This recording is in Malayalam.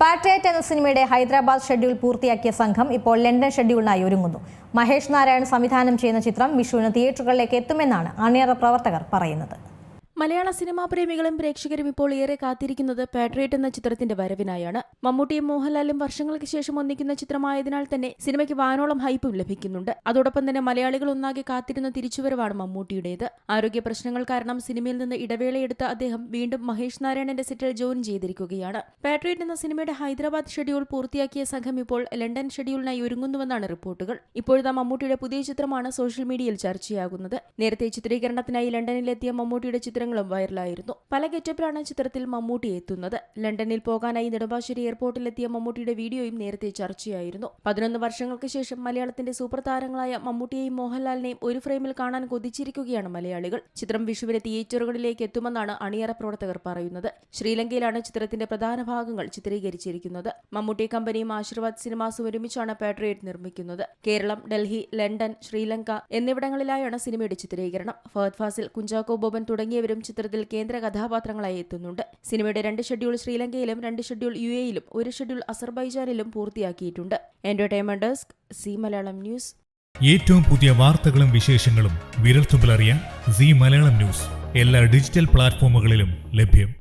പാട്രിയറ്റ് എന്ന സിനിമയുടെ ഹൈദരാബാദ് ഷെഡ്യൂൾ പൂർത്തിയാക്കിയ സംഘം ഇപ്പോൾ ലണ്ടൻ ഷെഡ്യൂളിനായി ഒരുങ്ങുന്നു. മഹേഷ് നാരായൺ സംവിധാനം ചെയ്യുന്ന ചിത്രം വിഷുവിന് തിയേറ്ററുകളിലേക്ക് എത്തുമെന്നാണ് അണിയറ പ്രവർത്തകർ പറയുന്നത്. മലയാള സിനിമാ പ്രേമികളും പ്രേക്ഷകരും ഇപ്പോൾ ഏറെ കാത്തിരിക്കുന്നത് പാട്രിയറ്റ് എന്ന ചിത്രത്തിന്റെ വരവിനായാണ്. മമ്മൂട്ടിയും മോഹൻലാലും വർഷങ്ങൾക്ക് ശേഷം ഒന്നിക്കുന്ന ചിത്രമായതിനാൽ തന്നെ സിനിമയ്ക്ക് വാനോളം ഹൈപ്പും ലഭിക്കുന്നുണ്ട്. അതോടൊപ്പം തന്നെ മലയാളികൾ ഒന്നാകെ കാത്തിരുന്ന തിരിച്ചുവരവാണ് മമ്മൂട്ടിയുടേത്. ആരോഗ്യ പ്രശ്നങ്ങൾ കാരണം സിനിമയിൽ നിന്ന് ഇടവേളയെടുത്ത അദ്ദേഹം വീണ്ടും മഹേഷ് നാരായണന്റെ സെറ്റിൽ ജോയിൻ ചെയ്തിരിക്കുകയാണ്. പാട്രിയറ്റ് എന്ന സിനിമയുടെ ഹൈദരാബാദ് ഷെഡ്യൂൾ പൂർത്തിയാക്കിയ സംഘം ഇപ്പോൾ ലണ്ടൻ ഷെഡ്യൂളിനായി ഒരുങ്ങുന്നുവെന്നാണ് റിപ്പോർട്ടുകൾ. ഇപ്പോഴത്തെ മമ്മൂട്ടിയുടെ പുതിയ ചിത്രമാണ് സോഷ്യൽ മീഡിയയിൽ ചർച്ചയാകുന്നത്. നേരത്തെ ചിത്രീകരണത്തിനായി ലണ്ടനിലെത്തിയ മമ്മൂട്ടിയുടെ ചിത്രങ്ങളും വൈറലായിരുന്നു. പല ഗെറ്റപ്പിലാണ് ചിത്രത്തിൽ മമ്മൂട്ടി എത്തുന്നത്. ലണ്ടനിൽ പോകാനായി നെടുമ്പാശ്ശേരി എയർപോർട്ടിലെത്തിയ മമ്മൂട്ടിയുടെ വീഡിയോയും നേരത്തെ ചർച്ചയായിരുന്നു. പതിനൊന്ന് വർഷങ്ങൾക്ക് ശേഷം മലയാളത്തിന്റെ സൂപ്പർ താരങ്ങളായ മമ്മൂട്ടിയെയും മോഹൻലാലിനെയും ഒരു ഫ്രെയിമിൽ കാണാൻ കൊതിച്ചിരിക്കുകയാണ് മലയാളികൾ. ചിത്രം വിഷുവിന് തിയേറ്ററുകളിലേക്ക് എത്തുമെന്നാണ് അണിയറ പ്രവർത്തകർ പറയുന്നത്. ശ്രീലങ്കയിലാണ് ചിത്രത്തിന്റെ പ്രധാന ഭാഗങ്ങൾ ചിത്രീകരിച്ചിരിക്കുന്നത്. മമ്മൂട്ടി കമ്പനിയും ആശീർവാദ് സിനിമാസും ഒരുമിച്ചാണ് പാട്രിയറ്റ് നിർമ്മിക്കുന്നത്. കേരളം ഡൽഹി ലണ്ടൻ ശ്രീലങ്ക എന്നിവിടങ്ങളിലായാണ് സിനിമയുടെ ചിത്രീകരണം. ഫഹദ് ഫാസിൽ കുഞ്ചാക്കോ ബോബൻ തുടങ്ങിയവരും ചിത്രത്തിൽ കേന്ദ്ര കഥാപാത്രങ്ങളായി എത്തുന്നുണ്ട്. സിനിമയുടെ രണ്ട് ഷെഡ്യൂൾ ശ്രീലങ്കയിലും രണ്ട് ഷെഡ്യൂൾ യു എയിലും ഒരു ഷെഡ്യൂൾ അസർബൈജാനിലും പൂർത്തിയാക്കിയിട്ടുണ്ട്. Entertainment desk Zee Malayalam news. ഏറ്റവും പുതിയ വാർത്തകളും വിശേഷങ്ങളും വിരൽത്തുമ്പിലറിയാൻ സി മലയാളം ന്യൂസ്. എല്ലാ ഡിജിറ്റൽ പ്ലാറ്റ്ഫോമുകളിലും ലഭ്യം.